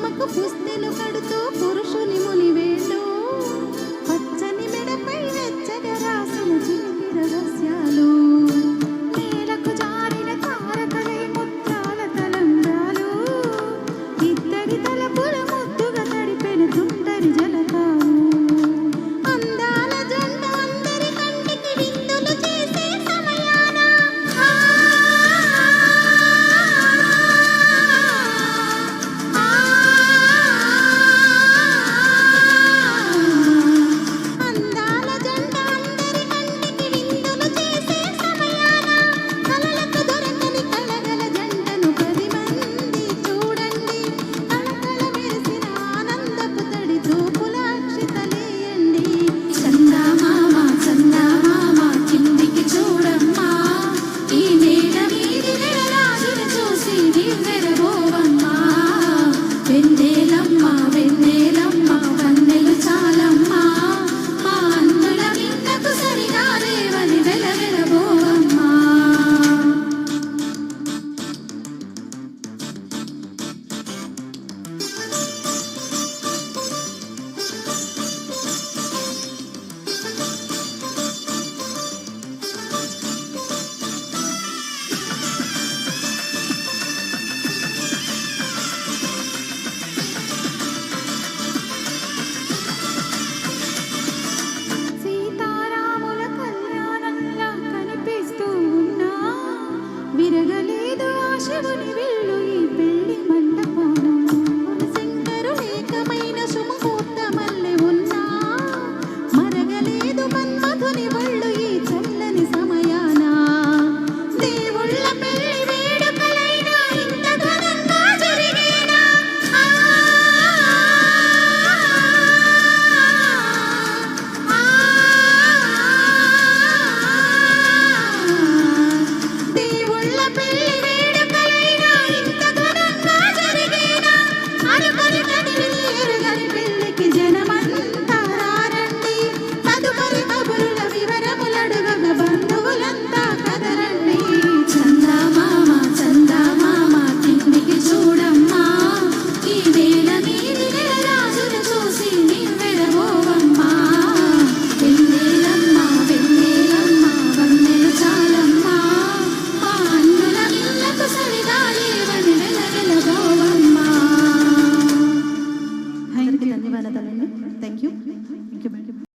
బొమ్మకు పుస్తెలు కడుతూ పురుషుని మునివేళ్ళు